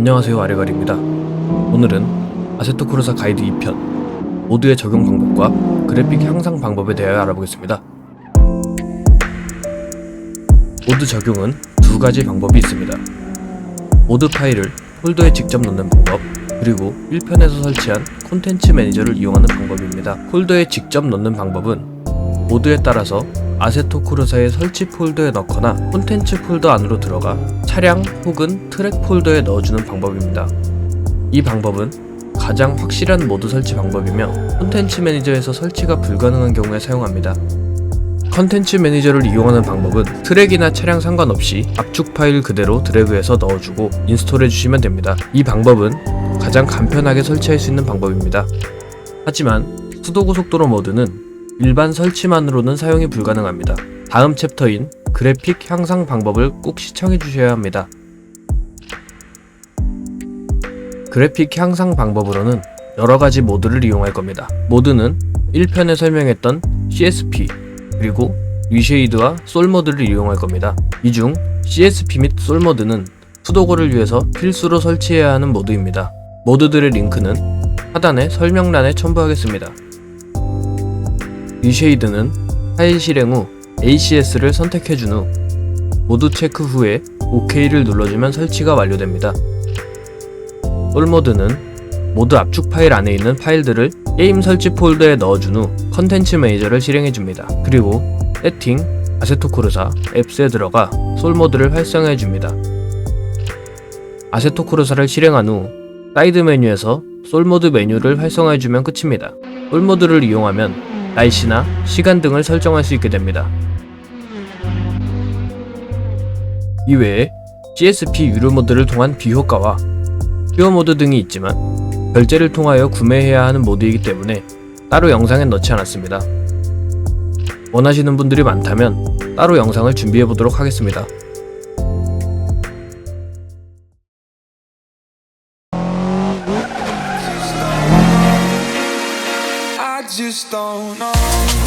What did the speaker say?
안녕하세요 아레갈입니다. 오늘은 아세토 코르사 가이드 2편 모드의 적용 방법과 그래픽 향상 방법에 대하여 알아보겠습니다. 모드 적용은 두 가지 방법이 있습니다. 모드 파일을 폴더에 직접 넣는 방법, 그리고 1편에서 설치한 콘텐츠 매니저를 이용하는 방법입니다. 폴더에 직접 넣는 방법은 모드에 따라서 아세토 코르사의 설치 폴더에 넣거나 콘텐츠 폴더 안으로 들어가 차량 혹은 트랙 폴더에 넣어주는 방법입니다. 이 방법은 가장 확실한 모드 설치 방법이며 콘텐츠 매니저에서 설치가 불가능한 경우에 사용합니다. 컨텐츠 매니저를 이용하는 방법은 트랙이나 차량 상관없이 압축 파일 그대로 드래그해서 넣어주고 인스톨해 주시면 됩니다. 이 방법은 가장 간편하게 설치할 수 있는 방법입니다. 하지만 수도고속도로 모드는 일반 설치만으로는 사용이 불가능합니다. 다음 챕터인 그래픽 향상 방법을 꼭 시청해 주셔야 합니다. 그래픽 향상 방법으로는 여러 가지 모드를 이용할 겁니다. 모드는 1편에 설명했던 CSP 그리고 위쉐이드와 솔 모드를 이용할 겁니다. 이 중 CSP 및 솔 모드는 수도고를 위해서 필수로 설치해야 하는 모드입니다. 모드들의 링크는 하단의 설명란에 첨부하겠습니다. 위쉐이드는 파일 실행 후 ACS를 선택해준 후 모드 체크 후에 OK를 눌러주면 설치가 완료됩니다. 솔모드는 모드 압축 파일 안에 있는 파일들을 게임 설치 폴더에 넣어준 후 컨텐츠 매니저를 실행해줍니다. 그리고 세팅, 아세토 코르사, 앱스에 들어가 솔모드를 활성화해줍니다. 아세토 코르사를 실행한 후 사이드 메뉴에서 솔모드 메뉴를 활성화해주면 끝입니다. 솔모드를 이용하면 날씨나 시간 등을 설정할 수 있게 됩니다. 이외에 CSP 유료 모드를 통한 비효과와 퓨어 모드 등이 있지만 결제를 통하여 구매해야 하는 모드이기 때문에 따로 영상엔 넣지 않았습니다. 원하시는 분들이 많다면 따로 영상을 준비해 보도록 하겠습니다. Just don't know.